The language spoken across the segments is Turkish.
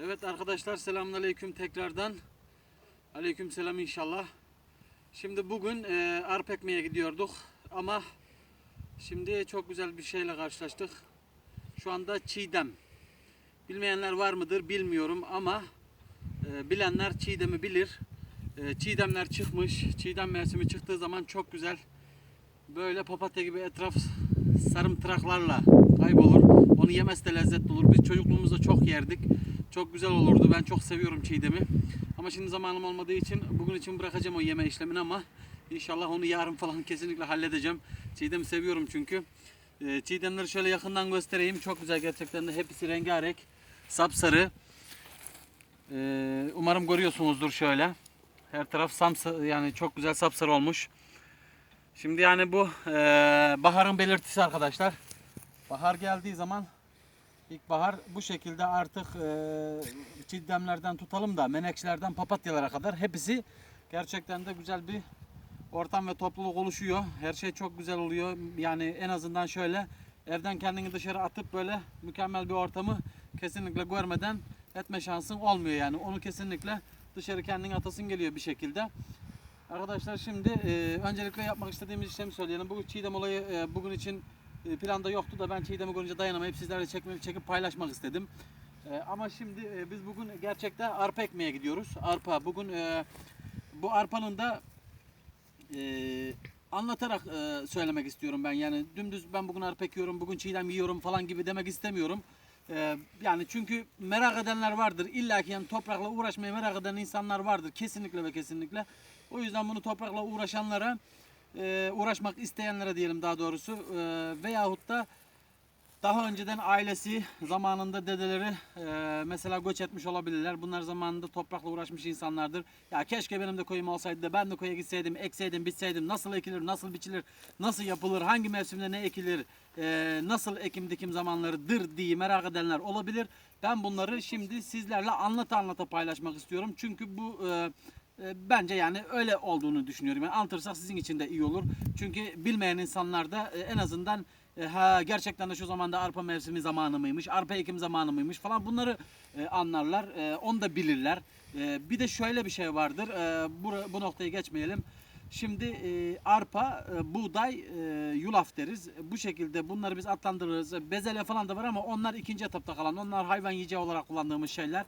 Evet arkadaşlar selamünaleyküm tekrardan. Aleyküm selam inşallah. Şimdi bugün e, arp ekmeye gidiyorduk ama şimdi çok güzel bir şeyle karşılaştık. Şu anda çiğdem. Bilmeyenler var mıdır bilmiyorum ama e, bilenler çiğdemi bilir. E, çiğdemler çıkmış. Çiğdem mevsimi çıktığı zaman çok güzel böyle papatya gibi etraf sarımtıraklarla kaybolur. Onu yemesi de lezzetli olur. Biz çocukluğumuzda çok yerdik. Çok güzel olurdu. Ben çok seviyorum çiğdemi. Ama şimdi zamanım olmadığı için bugün için bırakacağım o yeme işlemini ama inşallah onu yarın falan kesinlikle halledeceğim. Çiğdemi seviyorum çünkü. Ee, çiğdemleri şöyle yakından göstereyim. Çok güzel gerçekten de hepsi rengarenk. Sapsarı. Ee, umarım görüyorsunuzdur şöyle. Her taraf samsa yani çok güzel sapsarı olmuş. Şimdi yani bu eee, baharın belirtisi arkadaşlar. Bahar geldiği zaman ilkbahar bu şekilde artık eee çiğdemlerden tutalım da menekşelerden papatyalara kadar hepsi gerçekten de güzel bir ortam ve topluluk oluşuyor. Her şey çok güzel oluyor. Yani en azından şöyle evden kendini dışarı atıp böyle mükemmel bir ortamı kesinlikle görmeden etme şansın olmuyor yani. Onu kesinlikle dışarı kendini atasın geliyor bir şekilde. Arkadaşlar şimdi e, öncelikle yapmak istediğimiz işlemi söyleyelim. Bu çiğdem olayı e, bugün için e, planda yoktu da ben çiğdemi görünce dayanamayıp sizlerle çekmek, çekip paylaşmak istedim. E, ama şimdi e, biz bugün gerçekten arpa ekmeye gidiyoruz. Arpa bugün e, bu arpanın da e, anlatarak söylemek istiyorum ben. Yani dümdüz ben bugün arpa ekiyorum, bugün çiğdem yiyorum falan gibi demek istemiyorum. Yani çünkü merak edenler vardır. İlla ki yani toprakla uğraşmayı merak eden insanlar vardır. Kesinlikle ve kesinlikle. O yüzden bunu toprakla uğraşanlara, e, uğraşmak isteyenlere diyelim daha doğrusu e, veyahut da daha önceden ailesi zamanında dedeleri e, mesela göç etmiş olabilirler. Bunlar zamanında toprakla uğraşmış insanlardır. Ya keşke benim de koyum olsaydı da ben de koya gitseydim, ekseydim, bitseydim. Nasıl ekilir, nasıl biçilir, nasıl yapılır, hangi mevsimde ne ekilir, e, nasıl ekim dikim zamanlarıdır diye merak edenler olabilir. Ben bunları şimdi sizlerle anlata anlata paylaşmak istiyorum. Çünkü bu e, bence yani öyle olduğunu düşünüyorum. Yani anlatırsak sizin için de iyi olur. Çünkü bilmeyen insanlar da e, en azından e, ha gerçekten de şu zamanda arpa mevsimi zamanı mıymış, arpa ekim zamanı mıymış falan bunları e, anlarlar. Onu da bilirler. Bir de şöyle bir şey vardır. Bu, noktayı geçmeyelim. Şimdi e, arpa, e, buğday, e, yulaf deriz. Bu şekilde bunları biz adlandırırız. Bezelye falan da var ama onlar ikinci etapta kalan. Onlar hayvan yiyeceği olarak kullandığımız şeyler.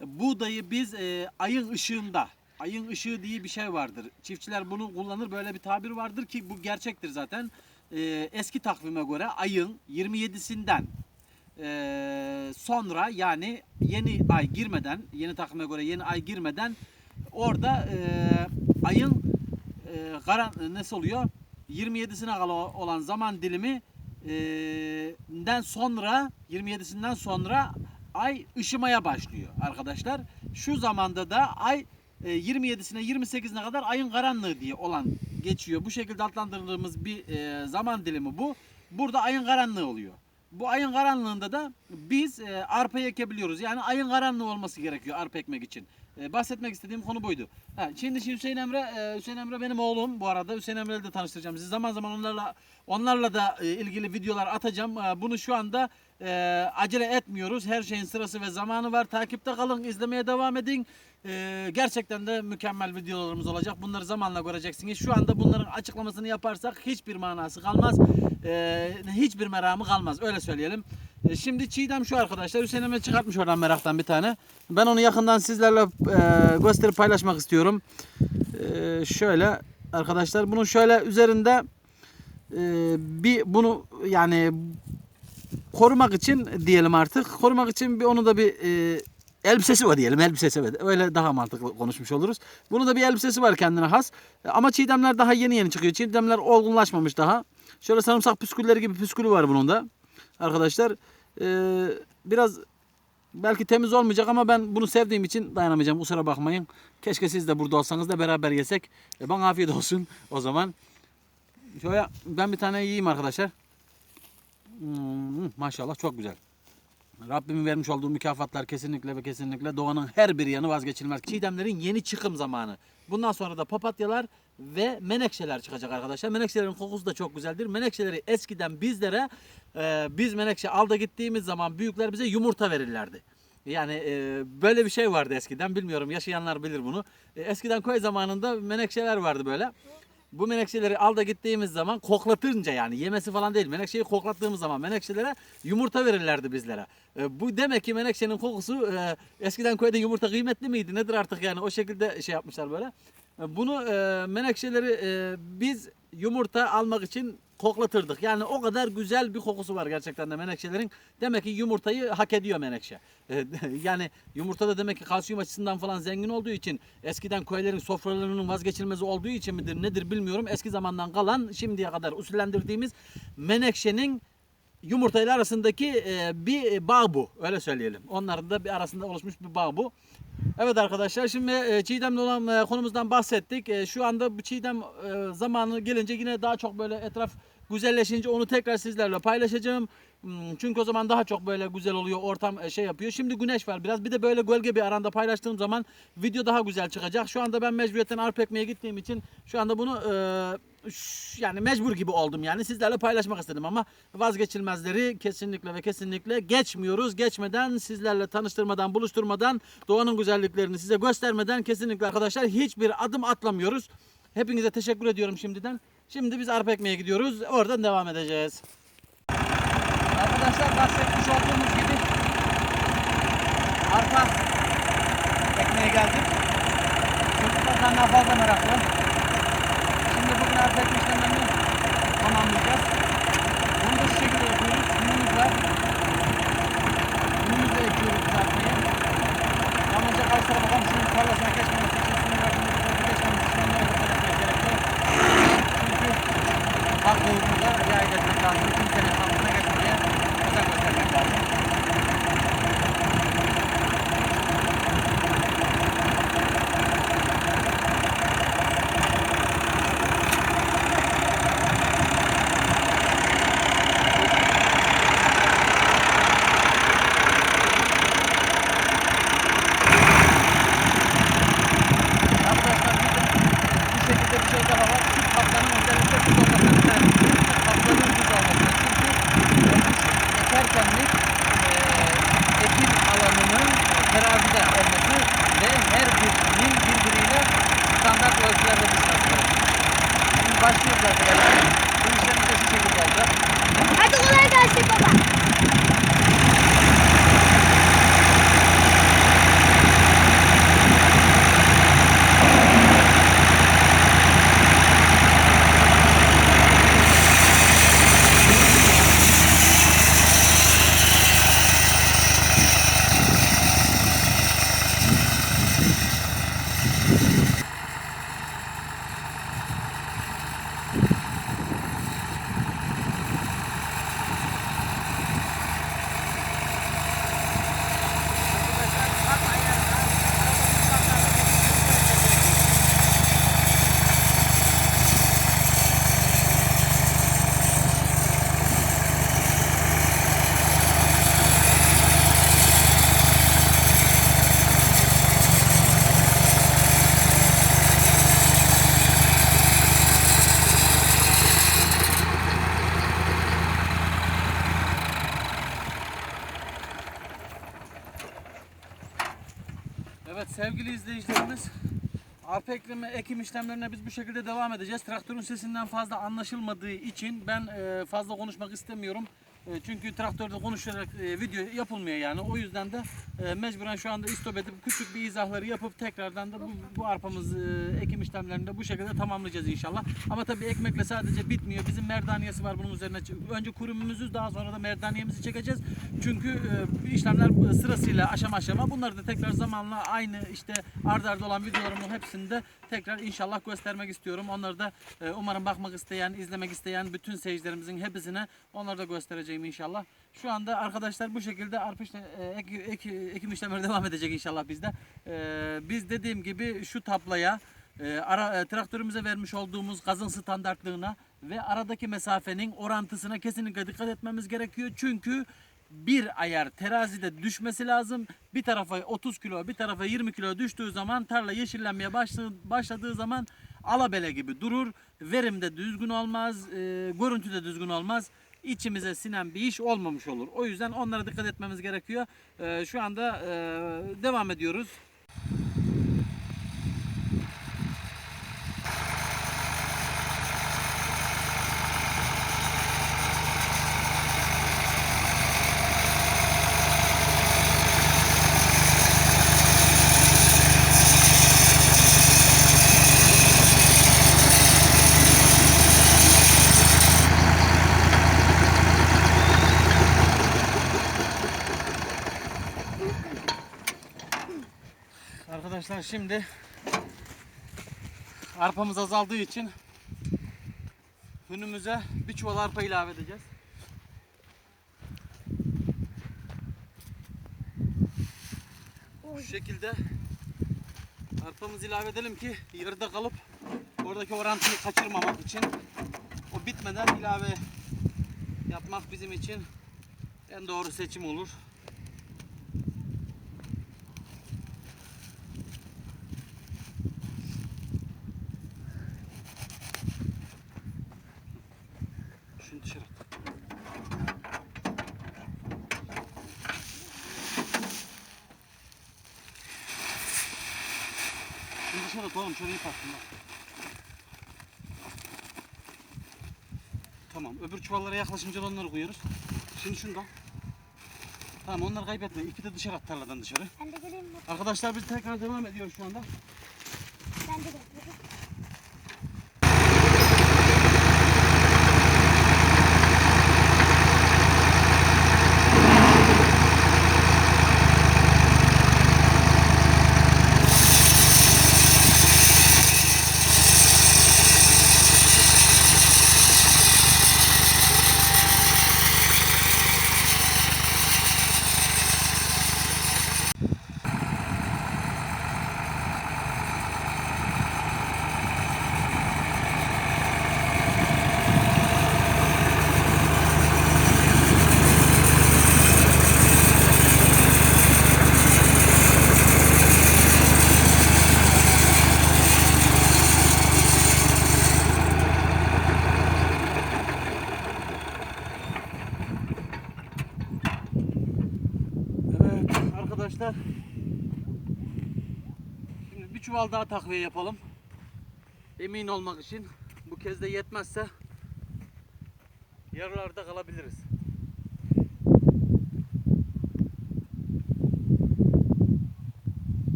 Buğdayı biz e, ayın ışığında, ayın ışığı diye bir şey vardır. Çiftçiler bunu kullanır. Böyle bir tabir vardır ki bu gerçektir zaten. E, eski takvime göre ayın 27'sinden e, sonra yani yeni ay girmeden, yeni takvime göre yeni ay girmeden orada e, ayın e, nasıl oluyor? 27'sine kadar olan zaman dilimi den sonra 27'sinden sonra ay ışımaya başlıyor arkadaşlar. Şu zamanda da ay 27'sine 28'ine kadar ayın karanlığı diye olan geçiyor. Bu şekilde adlandırdığımız bir e, zaman dilimi bu. Burada ayın karanlığı oluyor. Bu ayın karanlığında da biz e, arpa ekebiliyoruz. Yani ayın karanlığı olması gerekiyor arpa ekmek için. E, bahsetmek istediğim konu buydu. Ha, şimdi Hüseyin Emre, e, Hüseyin Emre benim oğlum bu arada. Hüseyin Emre'yle de tanıştıracağım sizi. Zaman zaman onlarla onlarla da e, ilgili videolar atacağım. E, bunu şu anda e, acele etmiyoruz. Her şeyin sırası ve zamanı var. Takipte kalın, izlemeye devam edin. E, gerçekten de mükemmel videolarımız olacak. Bunları zamanla göreceksiniz. Şu anda bunların açıklamasını yaparsak hiçbir manası kalmaz. E, hiçbir meramı kalmaz. Öyle söyleyelim. E, Şimdi Çiğdem şu arkadaşlar. Hüseyin Emre çıkartmış oradan meraktan bir tane. Ben onu yakından sizlerle e, gösterip paylaşmak istiyorum. E, şöyle arkadaşlar bunun şöyle üzerinde e, bir bunu yani korumak için diyelim artık. Korumak için bir onu da bir e, elbisesi var diyelim. Elbisesi var. Öyle daha mantıklı konuşmuş oluruz. Bunun da bir elbisesi var kendine has. E, Ama çiğdemler daha yeni yeni çıkıyor. Çiğdemler olgunlaşmamış daha. Şöyle sarımsak püskülleri gibi püskülü var bunun da. Arkadaşlar e, biraz belki temiz olmayacak ama ben bunu sevdiğim için dayanamayacağım. Kusura bakmayın. Keşke siz de burada olsanız da beraber yesek. E, bana afiyet olsun o zaman. Şöyle ben bir tane yiyeyim arkadaşlar. Hmm, maşallah çok güzel. Rabbimin vermiş olduğu mükafatlar kesinlikle ve kesinlikle doğanın her bir yanı vazgeçilmez. Çiğdemlerin yeni çıkım zamanı. Bundan sonra da papatyalar ve menekşeler çıkacak arkadaşlar. Menekşelerin kokusu da çok güzeldir. Menekşeleri eskiden bizlere e, biz menekşe alda gittiğimiz zaman büyükler bize yumurta verirlerdi. Yani e, böyle bir şey vardı eskiden. Bilmiyorum yaşayanlar bilir bunu. E, eskiden köy zamanında menekşeler vardı böyle. Bu menekşeleri al da gittiğimiz zaman koklatınca yani yemesi falan değil. Menekşeyi koklattığımız zaman menekşelere yumurta verirlerdi bizlere. E, bu demek ki menekşenin kokusu e, eskiden köyde yumurta kıymetli miydi nedir artık yani o şekilde şey yapmışlar böyle. E, bunu e, menekşeleri e, biz yumurta almak için koklatırdık. Yani o kadar güzel bir kokusu var gerçekten de menekşelerin. Demek ki yumurtayı hak ediyor menekşe. E, yani yumurta da demek ki kalsiyum açısından falan zengin olduğu için eskiden köylerin sofralarının vazgeçilmezi olduğu için midir nedir bilmiyorum. Eski zamandan kalan şimdiye kadar usullendirdiğimiz menekşenin yumurtayla arasındaki e, bir bağ bu. Öyle söyleyelim. Onların da bir arasında oluşmuş bir bağ bu. Evet arkadaşlar şimdi e, Çiğdem'le olan e, konumuzdan bahsettik. E, Şu anda bu Çiğdem zamanı gelince yine daha çok böyle etraf güzelleşince onu tekrar sizlerle paylaşacağım. Hmm, Çünkü o zaman daha çok böyle güzel oluyor, ortam şey yapıyor. Şimdi güneş var biraz. Bir de böyle gölge bir aranda paylaştığım zaman video daha güzel çıkacak. Şu anda ben mecburiyetten arpa ekmeye gittiğim için şu anda bunu yani mecbur gibi oldum yani sizlerle paylaşmak istedim ama vazgeçilmezleri kesinlikle ve kesinlikle geçmiyoruz. Geçmeden sizlerle tanıştırmadan, buluşturmadan, doğanın güzelliklerini size göstermeden kesinlikle arkadaşlar hiçbir adım atlamıyoruz. Hepinize teşekkür ediyorum şimdiden. Şimdi biz arpa ekmeye gidiyoruz. Oradan devam edeceğiz. Arkadaşlar bahsetmiş olduğumuz gibi arpa ekmeye geldik. Çocuklar senden fazla meraklı. Bugün arpa ekme işlemlerini tamamlayacağız. Bunu da şu şekilde yapıyoruz. Günümüzle günümüzle ekiyoruz biz arpayı. Yalnızca karşı tarafa komşunun tarlasına geçmemesi için sınır rakımı geçmemesi için onları dikkat etmek gerekiyor. Çünkü haklılığımıza riayet etmek lazım. Kimsenin hakkına geçmeye özen göstermek lazım. Arkadaşlar bizim bu şekilde bir şey daha var. Şu kaplanın özellikle düz olmasını tercih ediyoruz. Kaplanın düz olmasını. Çünkü ekerkenlik e, ekim alanının terazide olması ve her birinin birbiriyle standart düşmesi gerekiyor. Şimdi başlıyoruz arkadaşlar. Bu işlem de şu şekilde olacak. Hadi kolay gelsin baba. Arpa ekim işlemlerine biz bu şekilde devam edeceğiz. Traktörün sesinden fazla anlaşılmadığı için ben e, fazla konuşmak istemiyorum. E, çünkü traktörde konuşarak e, video yapılmıyor yani. O yüzden de e, mecburen şu anda istop edip küçük bir izahları yapıp tekrardan da bu, bu arpamız ekim işlemlerini de bu şekilde tamamlayacağız inşallah. Ama tabii ekmekle sadece bitmiyor. Bizim merdaniyesi var bunun üzerine. Önce kurumumuzu daha sonra da merdaniyemizi çekeceğiz. Çünkü işlemler sırasıyla aşama aşama bunları da tekrar zamanla aynı işte ardarda arda olan videolarımın hepsinde tekrar inşallah göstermek istiyorum. Onları da umarım bakmak isteyen, izlemek isteyen bütün seyircilerimizin hepsine onları da göstereceğim inşallah. Şu anda arkadaşlar bu şekilde arpa işle, e, ek, ek, ekim işlemleri devam edecek inşallah bizde. E, biz dediğim gibi şu tablaya e, ara, e, traktörümüze vermiş olduğumuz gazın standartlığına ve aradaki mesafenin orantısına kesinlikle dikkat etmemiz gerekiyor. Çünkü bir ayar terazide düşmesi lazım. Bir tarafa 30 kilo, bir tarafa 20 kilo düştüğü zaman tarla yeşillenmeye başladığı, başladığı zaman alabele gibi durur. Verim de düzgün olmaz, e, görüntü de düzgün olmaz. İçimize sinen bir iş olmamış olur. O yüzden onlara dikkat etmemiz gerekiyor. Ee, şu anda e, devam ediyoruz. Arkadaşlar şimdi arpamız azaldığı için önümüze bir çuval arpa ilave edeceğiz. Bu şekilde arpamızı ilave edelim ki yarıda kalıp oradaki orantıyı kaçırmamak için o bitmeden ilave yapmak bizim için en doğru seçim olur. Şunu dışarı at. At oğlum ip attım bak. Tamam öbür çuvallara yaklaşınca da onları koyuyoruz. Şimdi şunu da. al. Tamam onları kaybetme. İpi de dışarı at tarladan dışarı. Ben de geleyim mi? Arkadaşlar biz tekrar devam ediyoruz şu anda. Ben de geleyim. Çuval daha takviye yapalım. Emin olmak için. Bu kez de yetmezse yarılarda kalabiliriz.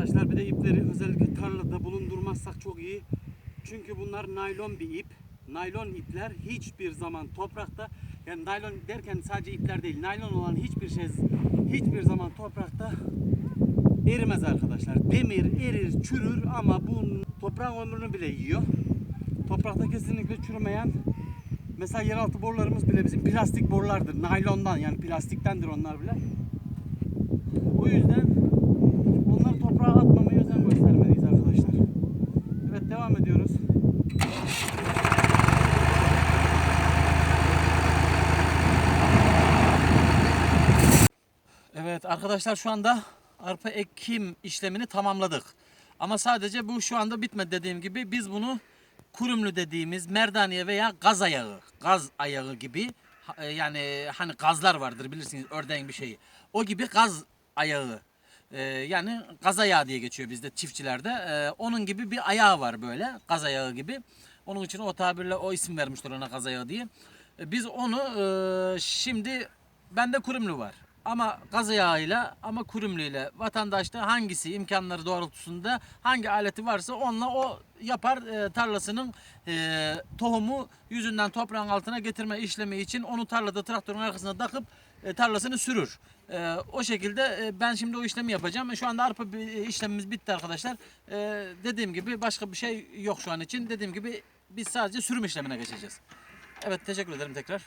Arkadaşlar bir de ipleri özellikle tarlada bulundurmazsak çok iyi. Çünkü bunlar naylon bir ip. Naylon ipler hiçbir zaman toprakta yani naylon derken sadece ipler değil. Naylon olan hiçbir şey hiçbir zaman toprakta erimez arkadaşlar. Demir erir, çürür ama bu toprağın ömrünü bile yiyor. Toprakta kesinlikle çürümeyen mesela yeraltı borularımız bile bizim plastik borulardır. Naylondan yani plastiktendir onlar bile. O yüzden Onları toprağa atmamaya özen göstermeliyiz arkadaşlar. Evet devam ediyoruz. Evet arkadaşlar şu anda arpa ekim işlemini tamamladık. Ama sadece bu şu anda bitmedi dediğim gibi biz bunu kurumlu dediğimiz merdaniye veya gaz ayağı, gaz ayağı gibi e, yani hani gazlar vardır bilirsiniz ördeğin bir şeyi. O gibi gaz ayağı ee, yani gaz ayağı diye geçiyor bizde çiftçilerde. Ee, onun gibi bir ayağı var böyle gaz ayağı gibi. Onun için o tabirle o isim vermişler ona gaz ayağı diye. Ee, biz onu e, şimdi bende kurumlu var. Ama gaz ayağıyla ama kurumluyla vatandaşta hangisi imkanları doğrultusunda hangi aleti varsa onunla o yapar e, tarlasının e, tohumu yüzünden toprağın altına getirme işlemi için onu tarlada traktörün arkasına takıp e, tarlasını sürür. E, o şekilde e, ben şimdi o işlemi yapacağım. Şu anda arpa e, işlemimiz bitti arkadaşlar. E, dediğim gibi başka bir şey yok şu an için. Dediğim gibi biz sadece sürüm işlemine geçeceğiz. Evet teşekkür ederim tekrar.